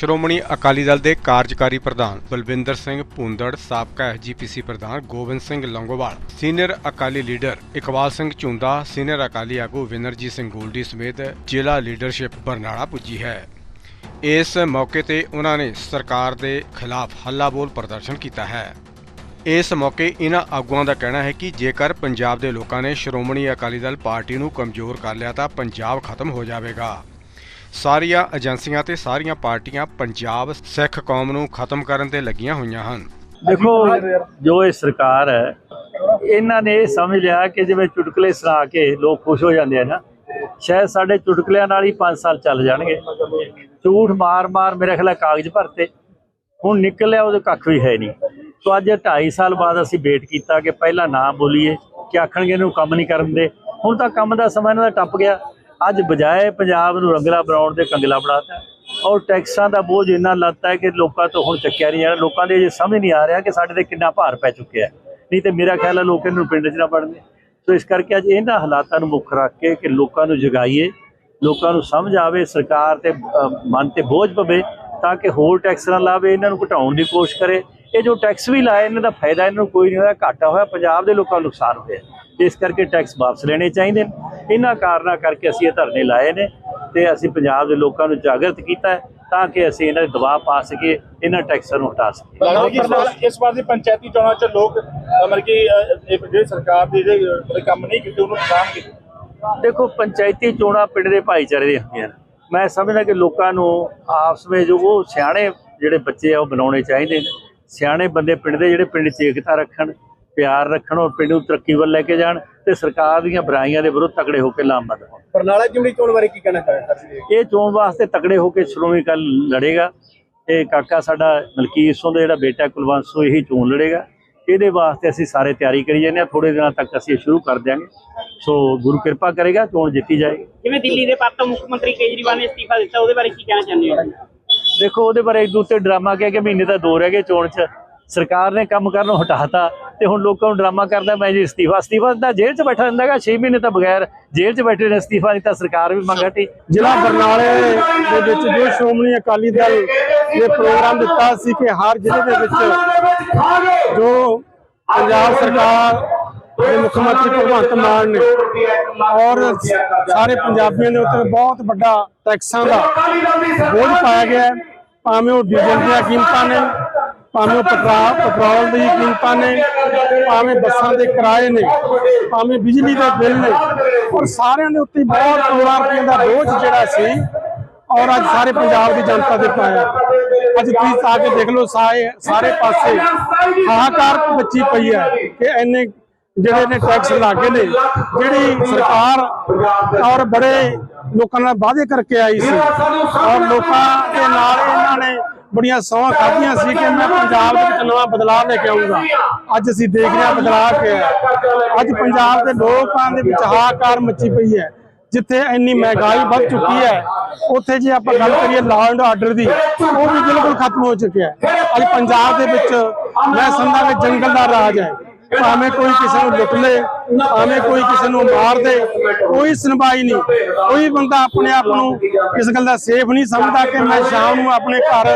ਸ਼੍ਰੋਮਣੀ ਅਕਾਲੀ ਦਲ ਦੇ ਕਾਰਜਕਾਰੀ ਪ੍ਰਧਾਨ ਬਲਵਿੰਦਰ ਸਿੰਘ ਭੁੰਦੜ, ਸਾਬਕਾ ਐਸਜੀਪੀਸੀ ਪ੍ਰਧਾਨ Gobind Singh Longowal, senior Akali leader Iqbal Singh Jhunda, senior Akali ਆਗੂ ਵਿਨਰਜੀਤ ਸਿੰਘ ਗੋਲਡੀ ਸਮੇਤ ਜ਼ਿਲ੍ਹਾ ਲੀਡਰਸ਼ਿਪ ਬਰਨਾਲਾ ਪੁੱਜੀ ਹੈ। ਇਸ ਮੌਕੇ ਤੇ ਉਹਨਾਂ ਨੇ ਸਰਕਾਰ ਦੇ ਖਿਲਾਫ ਹੱਲਾਬੋਲ ਪ੍ਰਦਰਸ਼ਨ ਕੀਤਾ ਹੈ। ਇਸ ਮੌਕੇ ਇਹਨਾਂ ਆਗੂਆਂ ਦਾ ਕਹਿਣਾ ਹੈ ਕਿ ਜੇਕਰ ਪੰਜਾਬ ਦੇ ਲੋਕਾਂ ਨੇ ਸ਼੍ਰੋਮਣੀ ਅਕਾਲੀ ਦਲ ਪਾਰਟੀ ਨੂੰ ਕਮਜ਼ੋਰ ਕਰ ਲਿਆ ਤਾਂ ਪੰਜਾਬ ਖਤਮ ਹੋ ਜਾਵੇਗਾ। ਸਾਰੀਆਂ ਏਜੰਸੀਆਂ ਤੇ ਸਾਰੀਆਂ ਪਾਰਟੀਆਂ ਪੰਜਾਬ, ਸਿੱਖ ਕੌਮ ਨੂੰ ਖਤਮ ਕਰਨ ਤੇ ਲੱਗੀਆਂ ਹੋਈਆਂ ਹਨ। ਦੇਖੋ, ਜੋ ਇਹ ਸਰਕਾਰ ਹੈ, ਇਹਨਾਂ ਨੇ ਇਹ ਸਮਝ ਲਿਆ ਕਿ ਜਿਵੇਂ ਚੁਟਕਲੇ ਸੁਣਾ ਕੇ ਲੋਕ ਖੁਸ਼ ਹੋ ਜਾਂਦੇ ਆ ਨਾ, ਸ਼ਾਇਦ ਸਾਡੇ ਚੁਟਕਲਿਆਂ ਨਾਲ ਹੀ 5 ਸਾਲ ਚੱਲ ਜਾਣਗੇ। ਝੂਠ ਮਾਰ-ਮਾਰ ਮੇਰੇ ਖਿਆਲ ਕਾਗਜ਼ ਭਰਤੇ, ਹੁਣ ਨਿਕਲਿਆ ਉਹਦੇ ਕੱਖ ਵੀ ਹੈ ਨਹੀਂ। ਸੋ ਅੱਜ 2.5 ਸਾਲ ਬਾਅਦ ਅਸੀਂ ਵੇਟ ਕੀਤਾ ਕਿ ਪਹਿਲਾਂ ਨਾ ਬੋਲੀਏ, ਕਿ ਆਖਣਗੇ ਇਹਨੂੰ ਕੰਮ ਨਹੀਂ ਕਰਨ ਦੇ। ਹੁਣ ਤਾਂ ਕੰਮ ਦਾ ਸਮਾਂ ਇਹਨਾਂ ਦਾ ਟੱਪ ਗਿਆ। ਅੱਜ ਬਜਾਏ ਪੰਜਾਬ ਨੂੰ ਰੰਗਲਾ ਬਣਾਉਣ ਦੇ ਕੰਗਲਾ ਬਣਾਤਾ। ਔਰ ਟੈਕਸਾਂ ਦਾ ਬੋਝ ਇੰਨਾ ਲੱਤਾ ਹੈ ਕਿ ਲੋਕਾਂ ਤੋਂ ਹੁਣ ਚੱਕਿਆ ਨਹੀਂ ਜਾਣਾ ਲੋਕਾਂ ਦੇ ਇਹ ਸਮਝ ਨਹੀਂ ਆ ਰਿਹਾ ਕਿ ਸਾਡੇ ਤੇ ਕਿੰਨਾ ਭਾਰ ਪੈ ਚੁੱਕਿਆ ਨਹੀਂ ਤੇ ਮੇਰਾ ਖਿਆਲ ਹੈ ਲੋਕ ਇਹਨੂੰ ਪਿੰਡ 'ਚ ਨਾ ਪੜਨਗੇ ਸੋ ਇਸ ਕਰਕੇ ਅੱਜ ਇਹਨਾਂ ਹਾਲਾਤਾਂ ਨੂੰ ਮੁੱਖ ਰੱਖ ਕੇ ਕਿ ਲੋਕਾਂ ਨੂੰ ਜਗਾਈਏ, ਲੋਕਾਂ ਨੂੰ ਸਮਝ ਆਵੇ, ਸਰਕਾਰ ਤੇ ਮਨ ਤੇ ਬੋਝ ਪਵੇ ਤਾਂ ਕਿ ਹੋਰ ਟੈਕਸ ਨਾ ਲਾਵੇ, ਇਹਨਾਂ ਨੂੰ ਘਟਾਉਣ ਦੀ ਕੋਸ਼ਿਸ਼ ਕਰੇ। ਇਹ ਜੋ ਟੈਕਸ ਵੀ ਲਾਏ, ਇਹਨਾਂ ਦਾ ਫਾਇਦਾ ਇਹਨਾਂ ਨੂੰ ਕੋਈ ਨਹੀਂ ਹੋਇਆ। ਘਾਟਾ ਹੋਇਆ, ਪੰਜਾਬ ਦੇ ਲੋਕਾਂ ਨੂੰ ਨੁਕਸਾਨ ਹੋਇਆ। ਇਸ ਕਰਕੇ ਟੈਕਸ ਵਾਪਸ ਲੈਣੇ ਚਾਹੀਦੇ ਨੇ। ਇਹਨਾਂ ਕਾਰਨਾਂ ਕਰਕੇ ਅਸੀਂ ਇਹ ਧਰਨੇ ਲਾਏ ਨੇ ਤੇ ਅਸੀਂ ਪੰਜਾਬ ਦੇ ਲੋਕਾਂ ਨੂੰ ਜਾਗਰਤ ਕੀਤਾ ਹੈ ਤਾਂ ਕਿ ਅਸੀਂ ਇਹਨਾਂ ਦੇ ਦਬਾਅ ਪਾ ਸਕੀਏ ਇਹਨਾਂ ਟੈਕਸਾਂ ਨੂੰ ਹਟਾ ਸਕੀਏ। ਇਸ ਵਾਰ ਦੀ ਪੰਚਾਇਤੀ ਚੋਣਾਂ 'ਚ ਲੋਕ ਮਤਲਬ ਕਿ ਜਿਹੜੇ ਸਰਕਾਰ ਦੇ ਜਿਹੜੇ ਕੰਮ ਨਹੀਂ ਕੀਤੇ ਉਹਨੂੰ ਨੁਕਸਾਨ ਦੇਖੋ ਪੰਚਾਇਤੀ ਚੋਣਾਂ ਪਿੰਡ ਦੇ ਭਾਈਚਾਰੇ ਦੀਆਂ ਹੁੰਦੀਆਂ ਨੇ। ਮੈਂ ਸਮਝਦਾ ਕਿ ਲੋਕਾਂ ਨੂੰ ਆਪਸ ਵਿੱਚ ਜੋ ਉਹ ਸਿਆਣੇ ਜਿਹੜੇ ਬੱਚੇ ਆ ਉਹ ਬਣਾਉਣੇ ਚਾਹੀਦੇ ਨੇ। ਸਿਆਣੇ ਬੰਦੇ ਪਿੰਡ ਦੇ ਜਿਹੜੇ ਪਿੰਡ 'ਚ ਏਕਤਾ ਰੱਖਣ ਪਿਆਰ ਰੱਖਣ ਔਰ ਪਿੰਡ ਨੂੰ ਤਰੱਕੀ ਵੱਲ ਲੈ ਕੇ ਜਾਣ ਤੇ ਸਰਕਾਰ ਦੀਆਂ ਬੁਰਾਈਆਂ ਦੇ ਵਿਰੁੱਧ ਤਕੜੇ ਹੋ ਕੇ ਲਾਮਬੰਦ ਹੋਣ। ਬਰਨਾਲਾ ਚੁਣੀ ਚੋਣ ਬਾਰੇ ਕੀ ਕਹਿਣਾ ਚਾਹੁੰਦੇ ਇਹ ਚੋਣ ਵਾਸਤੇ ਤਕੜੇ ਹੋ ਕੇ ਸ਼੍ਰੋਮਣੀ ਕੱਲ ਲੜੇਗਾ ਤੇ ਕਾਕਾ ਸਾਡਾ ਮਲਕੀਤ ਸਿੰਘ ਦਾ ਜਿਹੜਾ ਬੇਟਾ ਕੁਲਵੰਸ਼ੋ ਇਹੀ ਚੋਣ ਲੜੇਗਾ। ਇਹਦੇ ਵਾਸਤੇ ਅਸੀਂ ਸਾਰੇ ਤਿਆਰੀ ਕਰੀ ਜਾਂਦੇ ਹਾਂ। ਥੋੜੇ ਦਿਨਾਂ ਤੱਕ ਅਸੀਂ ਇਹ ਸ਼ੁਰੂ ਕਰ ਦਿਆਂਗੇ। ਸੋ ਗੁਰੂ ਕਿਰਪਾ ਕਰੇਗਾ ਚੋਣ ਜਿੱਤੀ ਜਾਏਗੀ ਜਿਵੇਂ ਦਿੱਲੀ ਦੇ ਪਾਤੋਂ ਮੁੱਖ ਮੰਤਰੀ ਕੇਜਰੀਵਾਲ ਨੇ ਅਸਤੀਫਾ ਦਿੱਤਾ ਉਹਦੇ ਬਾਰੇ ਕੀ ਕਹਿਣਾ ਚਾਹੁੰਦੇ ਹੋ? ਦੇਖੋ ਉਹਦੇ ਬਾਰੇ ਇੱਕ ਦੂਤੇ ਡਰਾਮਾ ਕਹਿ ਕੇ ਮਹੀਨੇ ਤਾਂ ਦੋ ਰਹਿ ਗਏ ਚੋਣ 'ਚ। ਸਰਕਾਰ ਨੇ ਕੰਮ ਕਰਨ ਕਰਨੋਂ ਹਟਾਤਾ ਤੇ ਹੁਣ ਲੋਕਾਂ ਨੂੰ ਡਰਾਮਾ ਕਰਦਾ ਮੈਂ ਜੀ ਅਸਤੀਫਾ ਅਸਤੀਫਾ ਤਾਂ ਜੇਲ੍ਹ 'ਚ ਬੈਠਾ ਰਹਿੰਦਾਗਾ 6 ਮਹੀਨੇ ਤਾਂ ਬਗੈਰ ਜੇਲ੍ਹ 'ਚ ਬੈਠੇ ਨੇ ਅਸਤੀਫਾ ਨਹੀਂ ਤਾਂ ਸਰਕਾਰ ਵੀ ਮੰਗ ਹਟੀ। ਜ਼ਿਲ੍ਹਾ ਬਰਨਾਲੇ ਦੇ ਵਿੱਚ ਜੋ ਸ਼੍ਰੋਮਣੀ ਅਕਾਲੀ ਦਲ ਨੇ ਪ੍ਰੋਗਰਾਮ ਦਿੱਤਾ ਸੀ ਕਿ ਹਰ ਜ਼ਿਲ੍ਹੇ ਦੇ ਵਿੱਚ ਜੋ ਪੰਜਾਬ ਸਰਕਾਰ ਦੇ ਮੁੱਖ ਮੰਤਰੀ ਭਗਵੰਤ ਮਾਨ ਨੇ ਔਰ ਸਾਰੇ ਪੰਜਾਬੀਆਂ ਦੇ ਉੱਤੇ ਬਹੁਤ ਵੱਡਾ ਟੈਕਸਾਂ ਦਾ ਬੋਝ ਪਾਇਆ ਗਿਆ ਭਾਵੇਂ ਉਹ ਡੀਜ਼ਲ ਦੀਆਂ ਕੀਮਤਾਂ ਨੇ ਭਾਵੇਂ ਉਹ ਪੈਟਰੋਲ ਪੈਟਰੋਲ ਦੀ ਕੀਮਤਾਂ ਨੇ ਭਾਵੇਂ ਬੱਸਾਂ ਦੇ ਕਿਰਾਏ ਨੇ, ਭਾਵੇਂ ਬਿਜਲੀ ਦੇ ਬਿੱਲ ਨੇ, ਔਰ ਸਾਰਿਆਂ ਦੇ ਉੱਤੇ ਬਹੁਤ ਕਰੋੜਾਂ ਰੁਪਏ ਦਾ ਬੋਝ ਜਿਹੜਾ ਸੀ, ਔਰ ਅੱਜ ਸਾਰੇ ਪੰਜਾਬ ਦੀ ਜਨਤਾ 'ਤੇ ਪਾਇਆ ਅੱਜ ਤੁਸੀਂ ਆ ਕੇ ਦੇਖ ਲਓ ਸਾਰੇ ਸਾਰੇ ਪਾਸੇ ਹਾਹਾਕਾਰ ਬੱਚੀ ਪਈ ਹੈ ਕਿ ਇੰਨੇ ਜਿਹੜੇ ਨੇ ਟੈਕਸ ਲਾਗੇ ਨੇ, ਜਿਹੜੀ ਸਰਕਾਰ ਔਰ ਬੜੇ ਲੋਕਾਂ ਨਾਲ ਵਾਅਦੇ ਕਰਕੇ ਆਈ ਸੀ, ਔਰ ਲੋਕਾਂ ਦੇ ਨਾਲ ਇਹਨਾਂ ਨੇ ਬੜੀਆਂ ਸੌਹਾਂ ਖਾਧੀਆਂ ਸੀ ਕਿ ਮੈਂ ਪੰਜਾਬ ਦੇ ਵਿੱਚ ਨਵਾਂ ਬਦਲਾਅ ਲੈ ਕੇ ਆਉਂਗਾ ਅੱਜ ਅਸੀਂ ਦੇਖ ਰਹੇ ਹਾਂ ਬਦਲਾਅ ਕੀ ਅੱਜ ਪੰਜਾਬ ਦੇ ਲੋਕਾਂ ਦੇ ਵਿੱਚ ਹਾਹਾਕਾਰ ਮੱਚੀ ਪਈ ਹੈ। ਜਿੱਥੇ ਇੰਨੀ ਮਹਿੰਗਾਈ ਵੱਧ ਚੁੱਕੀ ਹੈ, ਉੱਥੇ ਜੇ ਆਪਾਂ ਗੱਲ ਕਰੀਏ ਲਾਅ ਐਂਡ ਆਰਡਰ ਦੀ, ਉਹ ਵੀ ਬਿਲਕੁਲ ਖਤਮ ਹੋ ਚੁੱਕਿਆ ਹੈ। ਅੱਜ ਪੰਜਾਬ ਦੇ ਵਿੱਚ ਮੈਂ ਸਮਝਦਾ ਕਿ ਜੰਗਲ ਦਾ ਰਾਜ ਹੈ। ਭਾਵੇਂ ਕੋਈ ਕਿਸੇ ਨੂੰ ਲੁੱਟ ਲੇ, ਭਾਵੇਂ ਕੋਈ ਕਿਸੇ ਨੂੰ ਮਾਰ ਦੇ, ਕੋਈ ਸੁਣਵਾਈ ਨਹੀਂ। ਕੋਈ ਬੰਦਾ ਆਪਣੇ ਆਪ ਨੂੰ ਇਸ ਗੱਲ ਦਾ ਸੇਫ ਨਹੀਂ ਸਮਝਦਾ ਕਿ ਮੈਂ ਸ਼ਾਮ ਨੂੰ ਆਪਣੇ ਘਰ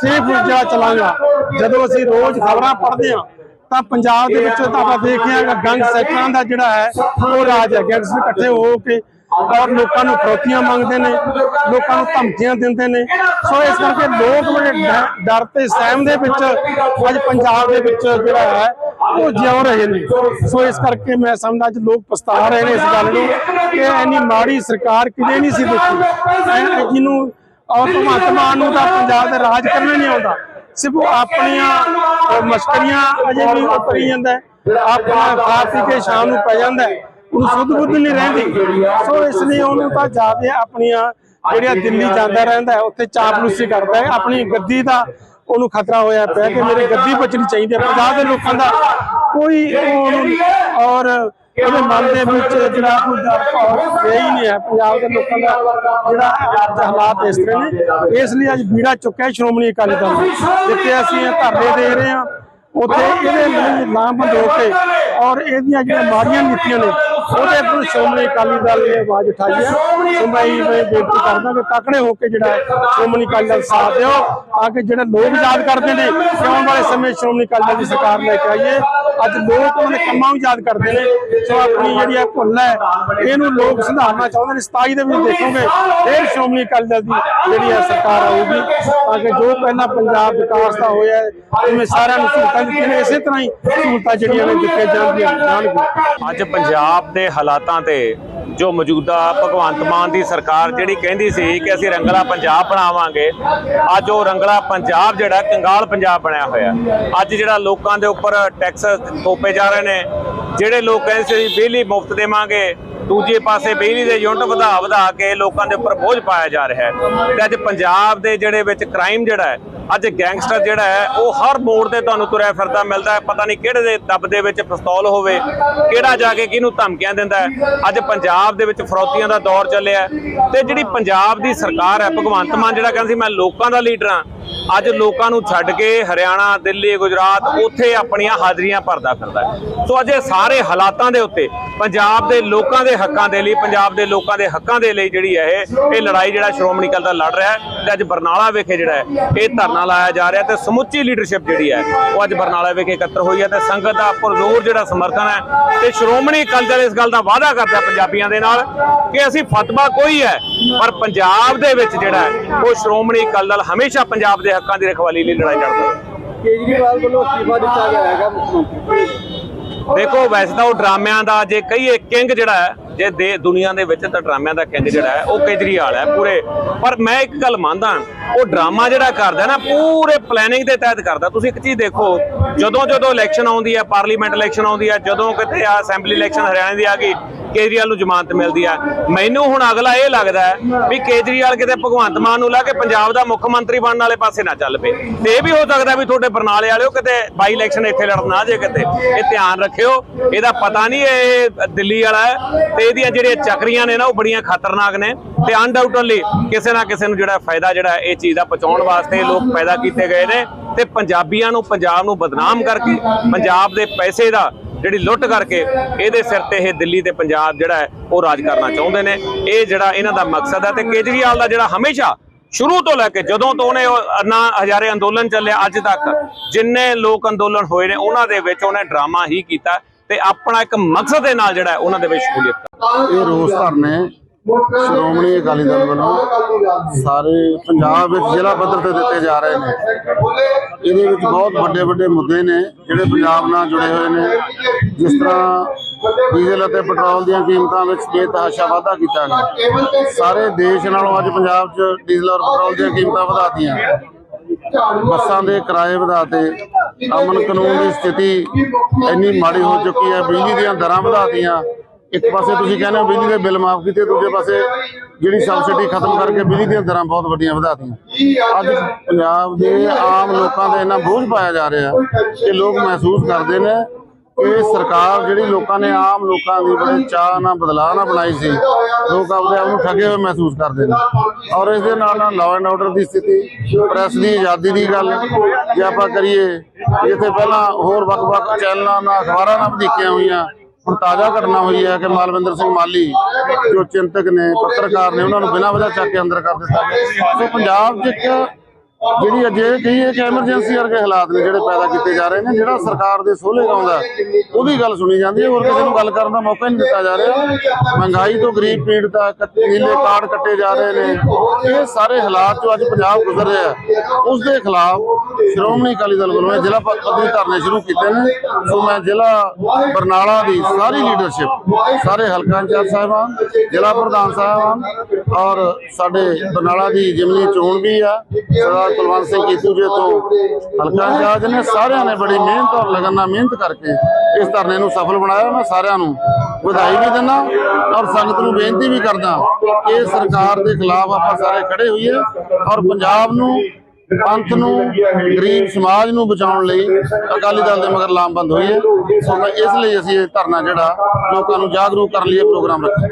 ਸੇਫ ਜਗ੍ਹਾ ਚਲਾਂਗਾ। ਜਦੋਂ ਅਸੀਂ ਰੋਜ਼ ਖਬਰਾਂ ਪੜ੍ਹਦੇ ਹਾਂ, ਤਾਂ ਪੰਜਾਬ ਦੇ ਵਿੱਚ ਤਾਂ ਆਪਾਂ ਦੇਖਿਆ ਗੰਗ ਸੈਕਟਰਾਂ ਦਾ ਜਿਹੜਾ ਹੈ, ਉਹ ਰਾਜ ਹੈ। ਗੈਂਗਸਟਰ ਇਕੱਠੇ ਹੋ ਕੇ ਔਰ ਲੋਕਾਂ ਨੂੰ ਫਰੋਤੀਆਂ ਮੰਗਦੇ ਨੇ, ਲੋਕਾਂ ਨੂੰ ਧਮਕੀਆਂ ਦਿੰਦੇ ਨੇ। ਸੋ ਇਸ ਕਰਕੇ ਲੋਕ ਬੜੇ ਡਰ ਤੇ ਸਹਿਮ ਦੇ ਵਿੱਚ ਅੱਜ ਪੰਜਾਬ ਦੇ ਵਿੱਚ ਜਿਹੜਾ ਹੈ, ਉਹ ਜਿਉਂ ਰਹੇ ਨੇ। ਸੋ ਇਸ ਕਰਕੇ ਮੈਂ ਸਮਝਦਾ ਅੱਜ ਲੋਕ ਪਛਤਾ ਰਹੇ ਨੇ ਇਸ ਗੱਲ ਨੂੰ ਕਿ ਇੰਨੀ ਮਾੜੀ ਸਰਕਾਰ ਕਿਤੇ ਨਹੀਂ ਸੀ ਦੇਖੀ। ਜਿਹਨੂੰ ਔਰ ਭਗਵੰਤ ਮਾਨ ਨੂੰ ਤਾਂ ਪੰਜਾਬ ਦਾ ਰਾਜ ਕਰਨਾ ਨਹੀਂ ਆਉਂਦਾ। ਸਿਰਫ ਆਪਣੀਆਂ ਮਸ਼ਕਰੀਆਂ ਅਜੇ ਵੀ ਉਤਰੀ ਜਾਂਦਾ ਹੈ। ਆਪਣਾ ਖਾ ਪੀ ਕੇ ਸ਼ਾਮ ਨੂੰ ਪੈ ਜਾਂਦਾ ਹੈ। ਉਹਨੂੰ ਸੁੱਧ ਬੁੱਧ ਨਹੀਂ ਰਹਿੰਦੀ ਸੋ ਇਸ ਲਈ ਉਹਨੂੰ ਤਾਂ ਜ਼ਿਆਦਾ ਆਪਣੀਆਂ ਜਿਹੜੀਆਂ ਦਿੱਲੀ ਜਾਂਦਾ ਰਹਿੰਦਾ ਹੈ, ਉੱਥੇ ਚਾਪਲੂਸੀ ਕਰਦਾ ਹੈ, ਆਪਣੀ ਗੱਦੀ ਦਾ ਉਹਨੂੰ ਖਤਰਾ ਹੋਇਆ ਪਿਆ ਕਿ ਮੇਰੀ ਗੱਦੀ ਬਚਣੀ ਚਾਹੀਦੀ ਹੈ ਪੰਜਾਬ ਦੇ ਲੋਕਾਂ ਦਾ ਕੋਈ ਔਰ ਉਹਦੇ ਮਨ ਦੇ ਵਿੱਚ ਜਿਹੜਾ ਕੋਈ ਡਰ ਹੀ ਨਹੀਂ ਹੈ ਪੰਜਾਬ ਦੇ ਲੋਕਾਂ ਦਾ ਜਿਹੜਾ ਹਾਲਾਤ ਇਸ ਤਰ੍ਹਾਂ ਨੇ ਇਸ ਲਈ ਅੱਜ ਬੀੜਾ ਚੁੱਕਿਆ ਸ਼੍ਰੋਮਣੀ ਅਕਾਲੀ ਦਲ ਨੇ। ਜਿੱਥੇ ਅਸੀਂ ਧਰਨੇ ਦੇ ਰਹੇ ਹਾਂ, ਉੱਥੇ ਇਹਦੇ ਲਈ ਲਾਮਬੰਦ ਹੋ ਕੇ ਔਰ ਇਹਦੀਆਂ ਜਿਹੜੀਆਂ ਮਾੜੀਆਂ ਨੀਤੀਆਂ ਨੇ ਉਹਦੇ ਵਿਰੁੱਧ ਸ਼੍ਰੋਮਣੀ ਅਕਾਲੀ ਦਲ ਨੇ ਆਵਾਜ਼ ਉਠਾਈ ਹੈ। ਸੋ ਮੈਂ ਇਹ ਬੇਨਤੀ ਕਰਦਾ ਕਿ ਤਕੜੇ ਹੋ ਕੇ ਜਿਹੜਾ ਸ਼੍ਰੋਮਣੀ ਅਕਾਲੀ ਦਲ ਸਾਥ ਦਿਓ, ਤਾਂ ਕਿ ਜਿਹੜੇ ਲੋਕ ਯਾਦ ਕਰਦੇ ਨੇ ਆਉਣ ਵਾਲੇ ਸਮੇਂ ਸ਼੍ਰੋਮਣੀ ਅਕਾਲੀ ਦਲ ਦੀ ਸਰਕਾਰ ਲੈ ਕੇ ਆਈਏ। ਅੱਜ ਲੋਕ ਉਹਨਾਂ ਦੇ ਕੰਮਾਂ ਨੂੰ ਯਾਦ ਕਰਦੇ ਨੇ। ਸੋ ਆਪਣੀ ਜਿਹੜੀ ਇਹ ਭੁੱਲ ਹੈ ਇਹਨੂੰ ਲੋਕ ਸੁਧਾਰਨਾ ਚਾਹੁੰਦੇ ਨੇ। 27 ਦੇ ਵਿੱਚ ਦੇਖੋਗੇ ਫਿਰ ਸ਼੍ਰੋਮਣੀ ਅਕਾਲੀ ਦਲ ਦੀ ਜਿਹੜੀ ਹੈ ਸਰਕਾਰ ਆਊਗੀ। ਤਾਂ ਕਿ ਜੋ ਪਹਿਲਾਂ ਪੰਜਾਬ ਵਿਕਾਸ ਦਾ ਹੋਇਆ ਹੈ ਜਿਵੇਂ ਸਾਰਿਆਂ ਨੂੰ ਸਹੂਲਤਾਂ ਦਿੱਤੀਆਂ ਨੇ। ਇਸੇ ਤਰ੍ਹਾਂ ਹੀ ਸਹੂਲਤਾਂ ਜਿਹੜੀਆਂ ਨੇ ਦਿੱਤੀਆਂ ਜਾਣਗੀਆਂ। ਜਾਣਗੀਆਂ। ਅੱਜ ਪੰਜਾਬ ਦੇ ਹਾਲਾਤਾਂ ਤੇ ਜੋ ਮੌਜੂਦਾ ਭਗਵੰਤ ਮਾਨ ਦੀ ਸਰਕਾਰ ਜਿਹੜੀ ਕਹਿੰਦੀ ਸੀ ਕਿ ਅਸੀਂ ਰੰਗਲਾ ਪੰਜਾਬ ਬਣਾਵਾਂਗੇ ਅੱਜ ਉਹ ਰੰਗਲਾ ਪੰਜਾਬ ਜਿਹੜਾ ਕੰਗਾਲ ਪੰਜਾਬ ਬਣਿਆ ਹੋਇਆ। ਅੱਜ ਜਿਹੜਾ ਲੋਕਾਂ ਦੇ ਉੱਪਰ ਟੈਕਸ ਥੋਪੇ ਜਾ ਰਹੇ ਨੇ। ਜਿਹੜੇ ਲੋਕ ਕਹਿੰਦੇ ਸੀ ਬਿਜਲੀ ਮੁਫਤ ਦੇਵਾਂਗੇ, ਦੂਜੇ ਪਾਸੇ ਬਿਜਲੀ ਦੇ ਯੂਨਿਟ ਵਧਾ ਵਧਾ ਕੇ ਲੋਕਾਂ ਦੇ ਉੱਪਰ ਬੋਝ ਪਾਇਆ ਜਾ ਰਿਹਾ ਹੈ। ਤੇ ਅੱਜ ਪੰਜਾਬ ਦੇ ਜਿਹੜੇ ਵਿੱਚ ਕ੍ਰਾਈਮ ਜਿਹੜਾ ਹੈ ਅੱਜ ਗੈਂਗਸਟਰ ਜਿਹੜਾ ਹੈ, ਉਹ ਹਰ ਮੋੜ ਤੇ ਤੁਹਾਨੂੰ ਤੁਰਿਆ ਫਿਰਦਾ ਮਿਲਦਾ ਹੈ। ਪਤਾ ਨਹੀਂ ਕਿਹੜੇ ਦੇ ਦੱਬ ਦੇ ਵਿੱਚ ਪਿਸਤੌਲ ਹੋਵੇ, ਕਿਹੜਾ ਜਾ ਕੇ ਕਿਹਨੂੰ ਧਮਕੀਆਂ ਦਿੰਦਾ ਹੈ। ਅੱਜ ਪੰਜਾਬ ਦੇ ਵਿੱਚ ਫਰੌਤੀਆਂ ਦਾ ਦੌਰ ਚੱਲਿਆ ਹੈ ਤੇ ਜਿਹੜੀ ਪੰਜਾਬ ਦੀ ਸਰਕਾਰ ਹੈ, ਭਗਵੰਤ ਮਾਨ ਜਿਹੜਾ ਕਹਿੰਦਾ ਸੀ, ਮੈਂ ਲੋਕਾਂ ਦਾ ਲੀਡਰ ਹਾਂ। ਅੱਜ ਲੋਕਾਂ ਨੂੰ ਛੱਡ ਕੇ ਹਰਿਆਣਾ, ਦਿੱਲੀ, ਗੁਜਰਾਤ, ਉੱਥੇ ਆਪਣੀਆਂ ਹਾਜ਼ਰੀਆਂ ਭਰਦਾ ਫਿਰਦਾ ਸੋ ਅੱਜ ਇਹ ਸਾਰੇ ਹਾਲਾਤਾਂ ਦੇ ਉੱਤੇ ਪੰਜਾਬ ਦੇ ਲੋਕਾਂ ਦੇ ਹੱਕਾਂ ਦੇ ਲਈ, ਪੰਜਾਬ ਦੇ ਲੋਕਾਂ ਦੇ ਹੱਕਾਂ ਦੇ ਲਈ ਜਿਹੜੀ ਹੈ ਇਹ ਇਹ ਲੜਾਈ ਜਿਹੜਾ ਸ਼੍ਰੋਮਣੀ ਅਕਾਲੀ ਦਲ ਲੜ ਰਿਹਾ ਹੈ ਤੇ ਅੱਜ ਬਰਨਾਲਾ ਵਿਖੇ ਜਿਹੜਾ ਹੈ, ਇਹ ਧਰਨਾ ਲਾਇਆ ਜਾ ਰਿਹਾ ਤੇ ਸਮੁੱਚੀ ਲੀਡਰਸ਼ਿਪ ਜਿਹੜੀ ਹੈ, ਉਹ ਅੱਜ ਬਰਨਾਲਾ ਵਿਖੇ ਇਕੱਤਰ ਹੋਈ ਹੈ ਤੇ ਸੰਗਤ ਦਾ ਪੁਰਜ਼ੋਰ ਜਿਹੜਾ ਸਮਰਥਨ ਹੈ ਤੇ ਸ਼੍ਰੋਮਣੀ ਅਕਾਲੀ ਦਲ ਇਸ ਗੱਲ ਦਾ ਵਾਅਦਾ ਕਰਦਾ ਪੰਜਾਬੀਆਂ ਦੇ ਨਾਲ ਕਿ ਅਸੀਂ ਫਤਵਾ ਕੋਈ ਹੈ, ਪਰ ਪੰਜਾਬ ਦੇ ਵਿੱਚ ਜਿਹੜਾ ਉਹ ਸ਼੍ਰੋਮਣੀ ਅਕਾਲੀ ਦਲ ਹਮੇਸ਼ਾ ਪੰਜਾਬ ਦੇ ਹੱਕਾਂ ਦੀ ਰਖਵਾਲੀ ਲਈ ਲੜਾਈ ਲੜਦਾ ਹੈ। ਕੇਜਰੀਵਾਲ ਵੱਲੋਂ ਅਸਤੀਫਾ ਦਿੱਤਾ ਗਿਆ ਹੈਗਾ ਮੁੱਖ ਮੰਤਰੀ ਦੇਖੋ, ਵੈਸੇ ਤਾਂ ਉਹ ਡਰਾਮਿਆਂ ਦਾ ਜੇ ਕਹੀਏ ਕਿੰਗ ਜਿਹੜਾ ਹੈ, ਜੇ ਦੇ ਦੁਨੀਆ ਦੇ ਵਿੱਚ ਤਾਂ ਡਰਾਮਿਆਂ ਦਾ ਕਿੰਗ ਜਿਹੜਾ ਹੈ, ਉਹ ਕੇਜਰੀਵਾਲ ਹੈ ਪੂਰੇ। ਪਰ ਮੈਂ ਇੱਕ ਗੱਲ ਮੰਨਦਾ, ਉਹ ਡਰਾਮਾ ਜਿਹੜਾ ਕਰਦਾ ਨਾ, ਪੂਰੇ ਪਲੈਨਿੰਗ ਦੇ ਤਹਿਤ ਕਰਦਾ। ਤੁਸੀਂ ਇੱਕ ਚੀਜ਼ ਦੇਖੋ, ਜਦੋਂ ਜਦੋਂ ਇਲੈਕਸ਼ਨ ਆਉਂਦੀ ਹੈ ਪਾਰਲੀਮੈਂਟ ਇਲੈਕਸ਼ਨ ਆਉਂਦੀ ਹੈ, ਜਦੋਂ ਕਿਤੇ ਆ ਅਸੈਂਬਲੀ ਇਲੈਕਸ਼ਨ ਹਰਿਆਣਾ ਦੀ ਆ ਗਈ, ਕੇਜਰੀਵਾਲ ਨੂੰ ਜ਼ਮਾਨਤ ਮਿਲਦੀ ਆ ਮੈਨੂੰ ਹੁਣ ਅਗਲਾ ਇਹ ਲੱਗਦਾ ਵੀ ਕੇਜਰੀਵਾਲ ਕਿਤੇ ਭਗਵੰਤ ਮਾਨ ਨੂੰ ਲਾ ਕੇ ਪੰਜਾਬ ਦਾ ਮੁੱਖ ਮੰਤਰੀ ਬਣਨ ਵਾਲੇ ਪਾਸੇ ਨਾ ਚੱਲ ਪਏ। ਤੇ ਇਹ ਵੀ ਹੋ ਸਕਦਾ ਵੀ ਤੁਹਾਡੇ ਬਰਨਾਲੇ ਵਾਲਿਓ ਕਿਤੇ ਬਾਈ ਇਲੈਕਸ਼ਨ ਇੱਥੇ ਲੜਨ ਆ ਜੇ ਕਿਤੇ। ਇਹ ਧਿਆਨ ਰੱਖਿਓ। ਇਹਦਾ ਪਤਾ ਨਹੀਂ ਇਹ ਦਿੱਲੀ ਵਾਲਾ ਹੈ ਤੇ ਇਹਦੀਆਂ ਜਿਹੜੀਆਂ ਚੱਕਰੀਆਂ ਨੇ ਨਾ, ਉਹ ਬੜੀਆਂ ਖਤਰਨਾਕ ਨੇ ਤੇ ਅਨਡਾਊਟਲੀ ਕਿਸੇ ਨਾ ਕਿਸੇ ਨੂੰ ਜਿਹੜਾ ਫਾਇਦਾ ਜਿਹੜਾ ਇਹ ਚੀਜ਼ ਦਾ ਪਹੁੰਚਾਉਣ ਵਾਸਤੇ ਲੋਕ ਪੈਦਾ ਕੀਤੇ ਗਏ ਨੇ ਤੇ ਪੰਜਾਬੀਆਂ ਨੂੰ, ਪੰਜਾਬ ਨੂੰ ਬਦਨਾਮ ਕਰਕੇ, ਪੰਜਾਬ ਦੇ ਪੈਸੇ ਦਾ ਜਿਹੜੀ ਲੁੱਟ ਕਰਕੇ ਇਹਦੇ ਸਿਰ ਤੇ ਇਹ ਦਿੱਲੀ ਤੇ ਪੰਜਾਬ ਜਿਹੜਾ ਹੈ, ਉਹ ਰਾਜ ਕਰਨਾ ਚਾਹੁੰਦੇ ਨੇ। ਇਹ ਜਿਹੜਾ ਇਹਨਾਂ ਦਾ ਮਕਸਦ ਹੈ ਤੇ ਕੇਜਰੀਵਾਲ ਦਾ ਜਿਹੜਾ ਹਮੇਸ਼ਾ ਸ਼ੁਰੂ ਤੋਂ ਲੈ ਕੇ ਜਦੋਂ ਤੋਂ ਉਹਨੇ ਅੰਨਾ ਹਜ਼ਾਰੇ ਅੰਦੋਲਨ ਚੱਲਿਆ, ਅੱਜ ਤੱਕ ਜਿੰਨੇ ਲੋਕ ਅੰਦੋਲਨ ਹੋਏ ਨੇ, ਉਹਨਾਂ ਦੇ ਵਿੱਚ ਉਹਨੇ ਡਰਾਮਾ ਹੀ ਕੀਤਾ ਤੇ ਆਪਣਾ ਇੱਕ ਮਕਸਦ ਦੇ ਨਾਲ ਜਿਹੜਾ ਉਹਨਾਂ ਦੇ ਵਿੱਚ ਸ਼ਮੂਲੀਅਤ ਇਹ ਰੋਸ ਧਰਨੇ, ਸ਼੍ਰੋਮਣੀ ਅਕਾਲੀ ਦਲ ਵੱਲੋਂ ਸਾਰੇ ਪੰਜਾਬ ਵਿੱਚ ਜ਼ਿਲ੍ਹਾ ਪੱਧਰ ਤੇ ਦਿੱਤੇ ਜਾ ਰਹੇ ਨੇ। ਇਹਦੇ ਵਿੱਚ ਬਹੁਤ ਵੱਡੇ ਵੱਡੇ ਮੁੱਦੇ ਨੇ, ਜਿਹੜੇ ਪੰਜਾਬ ਨਾਲ ਜੁੜੇ ਹੋਏ ਨੇ। ਜਿਸ ਤਰ੍ਹਾਂ ਡੀਜ਼ਲ ਅਤੇ ਪੈਟਰੋਲ ਦੀਆਂ ਕੀਮਤਾਂ ਵਿੱਚ ਬੇਤਹਾਸ਼ਾ ਵਾਧਾ ਕੀਤਾ ਗਿਆ, ਸਾਰੇ ਦੇਸ਼ ਨਾਲੋਂ ਅੱਜ ਪੰਜਾਬ 'ਚ ਡੀਜ਼ਲ ਔਰ ਪੈਟਰੋਲ ਦੀਆਂ ਕੀਮਤਾਂ ਵਧਾਤੀਆਂ ਬੱਸਾਂ ਦੇ ਕਿਰਾਏ ਵਧਾਤੇ ਅਮਨ ਕਾਨੂੰਨ ਦੀ ਸਥਿਤੀ ਇੰਨੀ ਮਾੜੀ ਹੋ ਚੁੱਕੀ ਹੈ, ਬਿਜਲੀ ਦੀਆਂ ਦਰਾਂ ਵਧਾਤੀਆਂ ਇੱਕ ਪਾਸੇ ਤੁਸੀਂ ਕਹਿੰਦੇ ਹੋ ਬਿਜਲੀ ਦੇ ਬਿੱਲ ਮਾਫ ਕੀਤੇ, ਦੂਜੇ ਪਾਸੇ ਜਿਹੜੀ ਸਬਸਿਡੀ ਖਤਮ ਕਰਕੇ ਬਿਜਲੀ ਦੀਆਂ ਦਰਾਂ ਬਹੁਤ ਵੱਡੀਆਂ ਵਧਾਤੀਆਂ ਅੱਜ ਪੰਜਾਬ ਦੇ ਆਮ ਲੋਕਾਂ ਤੇ ਇੰਨਾ ਬੋਝ ਪਾਇਆ ਜਾ ਰਿਹਾ ਕਿ ਲੋਕ ਮਹਿਸੂਸ ਕਰਦੇ ਨੇ ਕਿ ਸਰਕਾਰ ਜਿਹੜੀ ਲੋਕਾਂ ਨੇ ਆਮ ਲੋਕਾਂ ਦੀ ਬੜੇ ਚਾਅ ਨਾਲ ਬਦਲਾਅ ਨਾਲ ਬਣਾਈ ਸੀ, ਲੋਕ ਆਪਣੇ ਆਪ ਨੂੰ ਠੱਗੇ ਹੋਏ ਮਹਿਸੂਸ ਕਰਦੇ ਨੇ। ਔਰ ਇਸ ਦੇ ਨਾਲ ਨਾਲ ਲਾਅ ਐਂਡ ਆਰਡਰ ਦੀ ਸਥਿਤੀ ਪ੍ਰੈਸ ਦੀ ਆਜ਼ਾਦੀ ਦੀ ਗੱਲ, ਜੇ ਆਪਾਂ ਕਰੀਏ, ਜਿੱਥੇ ਪਹਿਲਾਂ ਹੋਰ ਵੱਖ-ਵੱਖ ਚੈਨਲਾਂ ਨਾਲ ਅਖਬਾਰਾਂ ਨਾਲ ਵਧੀਕੀਆਂ ਹੋਈਆਂ, ਹੁਣ ਤਾਜ਼ਾ ਘਟਨਾ ਹੋਈ ਹੈ ਕਿ ਮਾਲਵਿੰਦਰ ਸਿੰਘ ਮਾਲੀ, ਜੋ ਚਿੰਤਕ ਨੇ, ਪੱਤਰਕਾਰ ਨੇ, ਉਹਨਾਂ ਨੂੰ ਬਿਨਾਂ ਵਜ੍ਹਾ ਚੱਕ ਕੇ ਅੰਦਰ ਕਰ ਦਿੱਤਾ ਗਿਆ। ਸੋ ਪੰਜਾਬ 'ਚ ਇੱਕ ਜਿਹੜੀ ਅਜੇ ਕਹੀਏ ਕਿ ਐਮਰਜੈਂਸੀ ਵਰਗੇ ਹਾਲਾਤ ਨੇ ਜਿਹੜੇ ਪੈਦਾ ਕੀਤੇ ਜਾ ਰਹੇ ਨੇ, ਜਿਹੜਾ ਸਰਕਾਰ ਦੇ ਸੋਲੇ ਗਾਉਂਦਾ ਉਹਦੀ ਗੱਲ ਸੁਣੀ ਜਾਂਦੀ ਹੈ। ਹੋਰ ਕਿਸੇ ਨੂੰ ਗੱਲ ਕਰਨ ਦਾ ਮੌਕਾ ਨਹੀਂ ਦਿੱਤਾ ਜਾ ਰਿਹਾ। ਮਹਿੰਗਾਈ ਤੋਂ ਗਰੀਬ ਪੀੜਤ ਤੱਕ ਨੀਲੇ ਕਾਰਡ ਕੱਟੇ ਜਾ ਰਹੇ ਨੇ। ਇਹ ਸਾਰੇ ਹਾਲਾਤ ਜੋ ਅੱਜ ਪੰਜਾਬ ਗੁਜ਼ਰ ਰਿਹਾ ਉਸ ਦੇ ਖਿਲਾਫ ਸ਼੍ਰੋਮਣੀ ਅਕਾਲੀ ਦਲ ਵੱਲੋਂ ਜ਼ਿਲ੍ਹਾ ਪੱਧਰੀ ਧਰਨੇ ਸ਼ੁਰੂ ਕੀਤੇ ਨੇ। ਸੋ ਮੈਂ ਜ਼ਿਲ੍ਹਾ ਬਰਨਾਲਾ ਦੀ ਸਾਰੀ ਲੀਡਰਸ਼ਿਪ ਸਾਰੇ ਹਲਕਾ ਇੰਚਾਰਜ ਸਾਹਿਬਾਨ, ਜ਼ਿਲ੍ਹਾ ਪ੍ਰਧਾਨ ਸਾਹਿਬਾਨ ਔਰ ਸਾਡੇ ਬਰਨਾਲਾ ਦੀ ਜਿਮਨੀ ਚੋਣ ਵੀ ਆ। ਸਰਦਾਰ ਕੁਲਵੰਤ ਸਿੰਘ ਕੀਤੂ ਜੀ ਤੋਂ ਹਲਕਾ ਇੰਚਾਰਜ ਨੇ, ਸਾਰਿਆਂ ਨੇ ਬੜੀ ਮਿਹਨਤ ਔਰ ਲਗਨ ਨਾਲ ਮਿਹਨਤ ਕਰਕੇ ਇਸ ਧਰਨੇ ਨੂੰ ਸਫਲ ਬਣਾਇਆ। ਮੈਂ ਸਾਰਿਆਂ ਨੂੰ ਵਧਾਈ ਵੀ ਦਿੰਦਾ ਔਰ ਸੰਗਤ ਨੂੰ ਬੇਨਤੀ ਵੀ ਕਰਦਾ ਕਿ ਸਰਕਾਰ ਦੇ ਖਿਲਾਫ ਆਪਾਂ ਸਾਰੇ ਖੜੇ ਹੋਈਏ ਔਰ ਪੰਜਾਬ ਨੂੰ, ਪੰਥ ਨੂੰ, ਗਰੀਬ ਸਮਾਜ ਨੂੰ ਬਚਾਉਣ ਲਈ ਅਕਾਲੀ ਦਲ ਦੇ ਮਗਰ ਲਾਮਬੰਦ ਹੋਈਏ। ਸੋ ਮੈਂ ਇਸ ਲਈ ਅਸੀਂ ਇਹ ਧਰਨਾ ਜਿਹੜਾ ਲੋਕਾਂ ਨੂੰ ਜਾਗਰੂਕ ਕਰਨ ਲਈ ਇਹ ਪ੍ਰੋਗਰਾਮ ਰੱਖਿਆ।